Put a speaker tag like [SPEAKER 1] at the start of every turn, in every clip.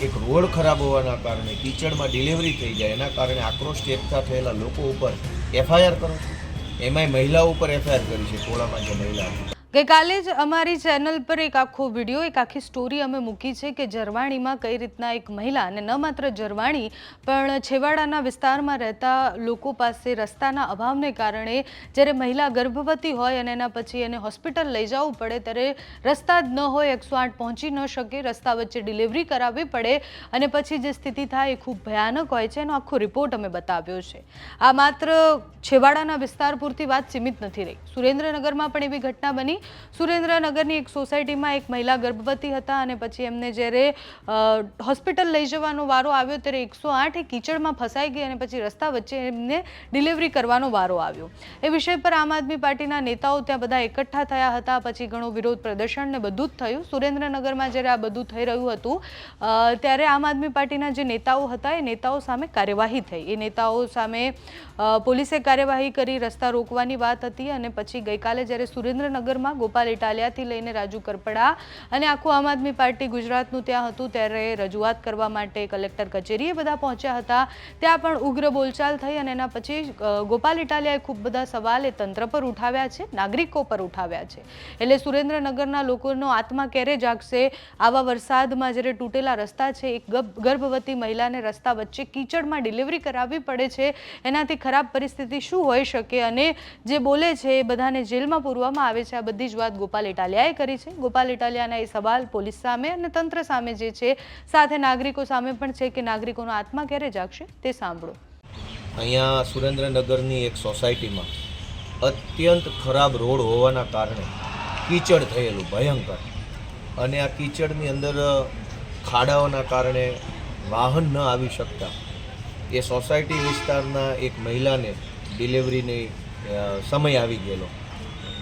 [SPEAKER 1] એક રોડ ખરાબ હોવાના કારણે કીચડમાં ડિલિવરી થઈ જાય. એના કારણે આક્રોશથી એકઠા થયેલા લોકો ઉપર એફઆઈઆર કરો છો. એમાંય મહિલાઓ ઉપર એફઆઈઆર કરી છે ટોળામાં જે મહિલા હતી
[SPEAKER 2] ગઈકાલે જ અમારી ચેનલ પર એક આખો વીડિયો, એક આખી સ્ટોરી અમે મૂકી છે કે જરવાણીમાં કઈ રીતના એક મહિલા અને ન માત્ર જરવાણી, પણ છેવાડાના વિસ્તારમાં રહેતા લોકો પાસે રસ્તાના અભાવને કારણે જ્યારે મહિલા ગર્ભવતી હોય અને એના પછી એને હોસ્પિટલ લઈ જવું પડે, ત્યારે રસ્તા જ ન હોય, એકસો આઠ પહોંચી ન શકે, રસ્તા વચ્ચે ડિલિવરી કરાવવી પડે અને પછી જે સ્થિતિ થાય એ ખૂબ ભયાનક હોય છે, એનો આખો રિપોર્ટ અમે બતાવ્યો છે. આ માત્ર છેવાડાના વિસ્તાર પૂરતી વાત સીમિત નથી રહી. સુરેન્દ્રનગરમાં પણ એવી ઘટના બની સુરેન્દ્રનગરની એક સોસાયટીમાં એક મહિલા ગર્ભવતી હતા અને પછી એમને જ્યારે હોસ્પિટલ લઈ જવાનો વારો આવ્યો ત્યારે એકસો આઠ એ કીચડમાં ફસાઈ ગઈ અને પછી રસ્તા વચ્ચે એમને ડિલિવરી કરવાનો વારો આવ્યો. એ વિષય પર આમ આદમી પાર્ટીના નેતાઓ ત્યાં બધા એકઠા થયા હતા, પછી ઘણો વિરોધ પ્રદર્શન ને બધું જ થયું. સુરેન્દ્રનગરમાં જ્યારે આ બધું થઈ રહ્યું હતું ત્યારે આમ આદમી પાર્ટીના જે નેતાઓ હતા એ નેતાઓ સામે કાર્યવાહી થઈ. એ નેતાઓ સામે પોલીસે કાર્યવાહી કરી, રસ્તા રોકવાની વાત હતી અને પછી ગઈકાલે જ્યારે સુરેન્દ્રનગરમાં ગોપાલ ઇટાલિયાથી લઈને રાજુ કરપડા અને આખું આમ આદમી પાર્ટી ગુજરાતનું ત્યાં હતું. ત્યારે રજૂઆત કરવા માટે કલેક્ટર કચેરીએ બધા પહોંચ્યા હતા. ત્યાં પણ ઉગ્ર બોલચાલ થઈ અને એના પછી ગોપાલ ઇટાલિયાએ ખૂબ બધા સવાલ એ તંત્ર પર ઉઠાવ્યા છે, નાગરિકો પર ઉઠાવ્યા છે. એટલે સુરેન્દ્રનગરના લોકોનો આત્મા ક્યારે જાગશે? આવા વરસાદમાં જ્યારે તૂટેલા રસ્તા છે, એક ગર્ભ- ગર્ભવતી મહિલાને રસ્તા વચ્ચે કીચડમાં ડિલિવરી કરાવવી પડે છે, એનાથી ખરાબ પરિસ્થિતિ શું હોઈ શકે? અને જે બોલે છે એ બધાને જેલમાં પૂરવામાં આવે છે. આ બધી જ વાત ગોપાલ ઇટાલિયાએ કરી છે. ગોપાલ ઇટાલિયાના એ સવાલ પોલીસ સામે અને તંત્ર સામે જે છે, સાથે નાગરિકો સામે પણ છે કે નાગરિકોનો આત્મા ક્યારે જાગશે તે સાંભળો.
[SPEAKER 1] અહીંયા સુરેન્દ્રનગરની એક સોસાયટીમાં અત્યંત ખરાબ રોડ હોવાના કારણે કીચડ થયેલું, ભયંકર. અને આ કીચડની અંદર ખાડાઓના કારણે વાહન ન આવી શકતા. એ સોસાયટી વિસ્તારના એક મહિલાને ડિલિવરીની સમય આવી ગયેલો.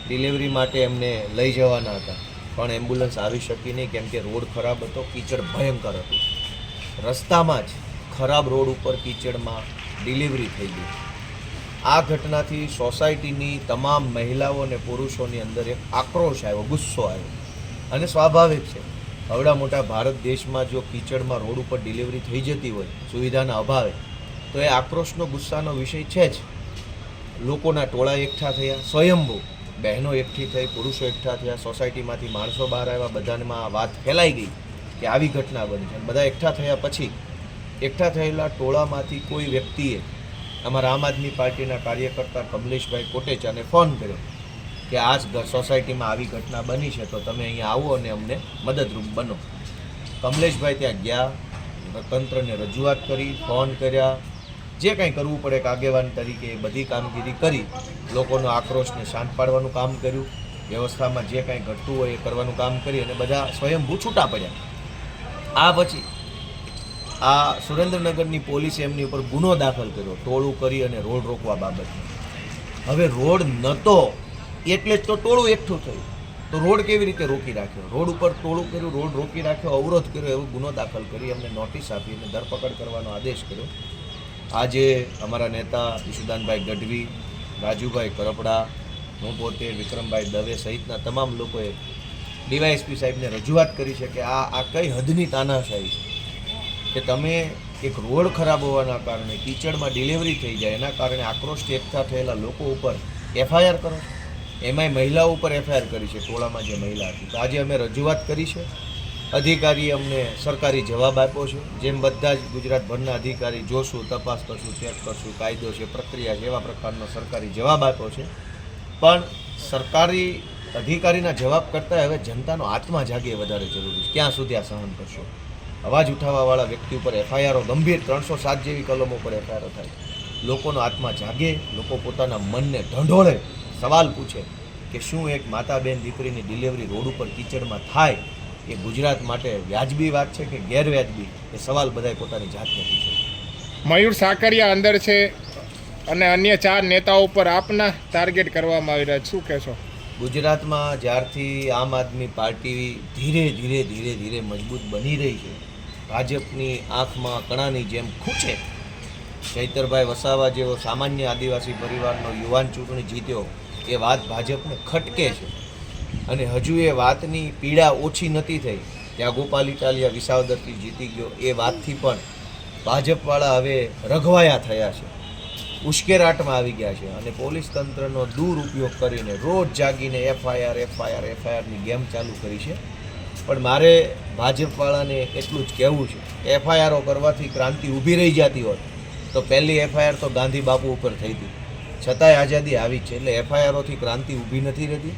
[SPEAKER 1] ડિલિવરી માટે એમને લઈ જવાના હતા. પણ એમ્બ્યુલન્સ આવી શકી નહીં કેમ કે રોડ ખરાબ હતો, કીચડ ભયંકર હતું. રસ્તામાં જ ખરાબ રોડ ઉપર કીચડમાં ડિલિવરી થઈ ગઈ. આ ઘટનાથી સોસાયટીની તમામ મહિલાઓ અને પુરુષોની અંદર એક આક્રોશ આવ્યો, ગુસ્સો આવ્યો. અને સ્વાભાવિક છે, હવડા મોટા ભારત દેશમાં જો કીચડમાં રોડ ઉપર ડિલિવરી થઈ જતી હોય, સુવિધાના અભાવે, તો એ આક્રોશનો, ગુસ્સાનો વિષય છે જ. લોકોના ટોળા એકઠા થયા, સ્વયંભૂ. બહેનો એકઠી થઈ, પુરુષો એકઠા થયા, સોસાયટીમાંથી માણસો બહાર આવ્યા, બધામાં વાત ફેલાઈ ગઈ કે આવી ઘટના બની છે. બધા એકઠા થયા પછી, એકઠા થયેલા ટોળામાંથી કોઈ વ્યક્તિએ અમારા આમ આદમી પાર્ટીના કાર્યકર્તા કમલેશભાઈ કોટેચાને ફોન કર્યો કે આ સોસાયટીમાં આવી ઘટના બની છે, તો તમે અહીંયા આવો અને અમને મદદરૂપ બનો. કમલેશભાઈ ત્યાં ગયા, તંત્રને રજૂઆત કરી, ફોન કર્યા જે કાંઈ કરવું પડે એક આગેવાન તરીકે એ બધી કામગીરી કરી, લોકોનો આક્રોશને શાંત પાડવાનું કામ કર્યું, વ્યવસ્થામાં જે કાંઈ ઘટતું હોય એ કરવાનું કામ કરી અને બધા સ્વયંભૂ છૂટા પડ્યા. આ પછી આ સુરેન્દ્રનગરની પોલીસે એમની ઉપર ગુનો દાખલ કર્યો, ટોળું કરી અને રોડ રોકવા બાબત. હવે રોડ નહોતો એટલે જ તો ટોળું એકઠું થયું. તો રોડ કેવી રીતે રોકી રાખ્યો? રોડ ઉપર ટોળું કર્યું, રોડ રોકી રાખ્યો, અવરોધ કર્યો, એવો ગુનો દાખલ કરી એમને નોટિસ આપી અને ધરપકડ કરવાનો આદેશ કર્યો. આજે અમારા નેતા ઈશુદાનભાઈ ગઢવી, રાજુભાઈ કરપડા, હું પોતે, વિક્રમભાઈ દવે સહિતના તમામ લોકોએ ડીવાયએસપી સાહેબને રજૂઆત કરી છે કે આ આ કઈ હદની તાનાશાહી છે? કે તમે એક રોડ ખરાબ હોવાના કારણે કીચડમાં ડિલિવરી થઈ જાય, એના કારણે આક્રોશથી એકઠા થયેલા લોકો ઉપર એફઆઈઆર કરો એમાંય મહિલાઓ ઉપર એફઆઈઆર કરી છે, ટોળામાં જે મહિલા હતી. તો આજે અમે રજૂઆત કરી છે. અધિકારીએ અમને સરકારી જવાબ આપ્યો છે. જેમ બધા જ ગુજરાતભરના અધિકારી જોશું, તપાસ કરશું, ચેક કરશું, કાયદો છે, પ્રક્રિયા છે, એવા પ્રકારનો સરકારી જવાબ આપ્યો છે. પણ સરકારી અધિકારીના જવાબ કરતાં હવે જનતાનો આત્મા જાગે વધારે જરૂરી છે. ક્યાં સુધી આ સહન કરશો? અવાજ ઉઠાવવાવાળા વ્યક્તિ ઉપર એફઆઈઆરો ગંભીર, ત્રણસો સાત જેવી કલમો પર એફઆઈઆરો થાય. લોકોનો આત્મા જાગે, લોકો પોતાના મનને ઢંઢોળે. સવાલ પૂછે કે શું એક માતા બેન દીકરીની ડિલિવરી રોડ ઉપર કિચડમાં થાય? એ ગુજરાત માટે વ્યાજબી વાત છે કે ગેરવ્યાજબી? એ સવાલ બધાએ પોતાની જાતને પૂછે
[SPEAKER 3] મયુર સાકરિયા અંદર છે અને અન્ય ચાર નેતાઓ પર આપના ટાર્ગેટ કરવામાં આવી રહ્યા શું કહેશો?
[SPEAKER 1] ગુજરાતમાં જ્યારથી આમ આદમી પાર્ટી ધીરે ધીરે ધીરે ધીરે મજબૂત બની રહી છે ભાજપની આંખમાં કણાની જેમ ખૂંચે. ચૈતરભાઈ વસાવા જેવો સામાન્ય આદિવાસી પરિવારનો યુવાન ચૂંટણી જીત્યો એ વાત ભાજપને ખટકે છે. અને હજુ એ વાતની પીડા ઓછી નથી થઈ. ત્યાં ગોપાલ ઇટાલિયા વિસાવદરથી જીતી ગયો એ વાતથી પણ ભાજપવાળા હવે રઘવાયા થયા છે. ઉશ્કેરાટમાં આવી ગયા છે અને પોલીસ તંત્રનો દુરુપયોગ કરીને રોજ જાગીને એફઆઈઆર એફઆઈઆર, એફઆઈઆરની ગેમ ચાલુ કરી છે. પણ મારે ભાજપવાળાને એટલું જ કહેવું છે કે એફઆઈઆરો કરવાથી ક્રાંતિ ઊભી રહી જતી હોત તો પહેલી એફઆઈઆર તો ગાંધી બાપુ ઉપર થઈ હતી. છતાંય આઝાદી આવી છે એટલે એફઆઈઆરોથી ક્રાંતિ ઊભી નથી રહેતી.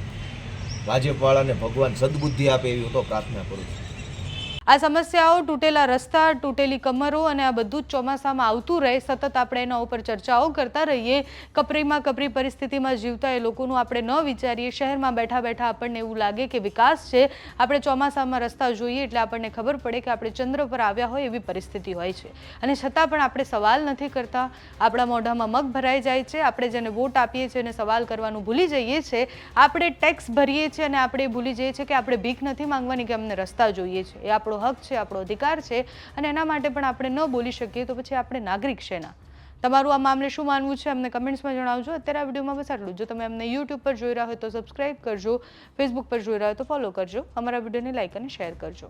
[SPEAKER 1] ભાજપવાળાને ભગવાન સદબુદ્ધિ આપે એવી હું તો પ્રાર્થના કરું છું.
[SPEAKER 2] આ સમસ્યાઓ તૂટેલા રસ્તા, તૂટેલી કમરો અને આ બધું જ ચોમાસામાં આવતું રહે. સતત આપણે એના ઉપર ચર્ચાઓ કરતા રહીએ. કપરીમાં કપરી પરિસ્થિતિમાં જીવતા એ લોકોનું આપણે ન વિચારીએ. શહેરમાં બેઠા બેઠા આપણને એવું લાગે કે વિકાસ છે. આપણે ચોમાસામાં રસ્તા જોઈએ એટલે આપણને ખબર પડે કે આપણે ચંદ્ર પર આવ્યા હોય એવી પરિસ્થિતિ હોય છે. અને છતાં પણ આપણે સવાલ નથી કરતા. આપણા મોઢામાં મગ ભરાઈ જાય છે. આપણે જેને વોટ આપીએ છીએ અને સવાલ કરવાનું ભૂલી જઈએ છીએ આપણે ટેક્સ ભરીએ છીએ અને આપણે ભૂલી જઈએ છીએ કે આપણે ભીખ નથી માંગવાની કે અમને રસ્તા જોઈએ છે. એ આપણો હક છે, આપણો અધિકાર છે અને એના માટે પણ આપણે ન બોલી શકીએ તો પછી આપણે નાગરિક શેના તમારું આ મામલે શું માનવું છે, અમને કમેન્ટ્સમાં જણાવજો. અત્યારે આ વિડીયોમાં બસ આટલું જો. તમે અમને યુટ્યુબ પર જોઈ રહ્યા હોય તો સબસ્ક્રાઇબ કરજો ફેસબુક પર જોઈ રહ્યા હોય તો ફોલો કરજો. અમારા વિડીયોને લાઇક અને શેર કરજો.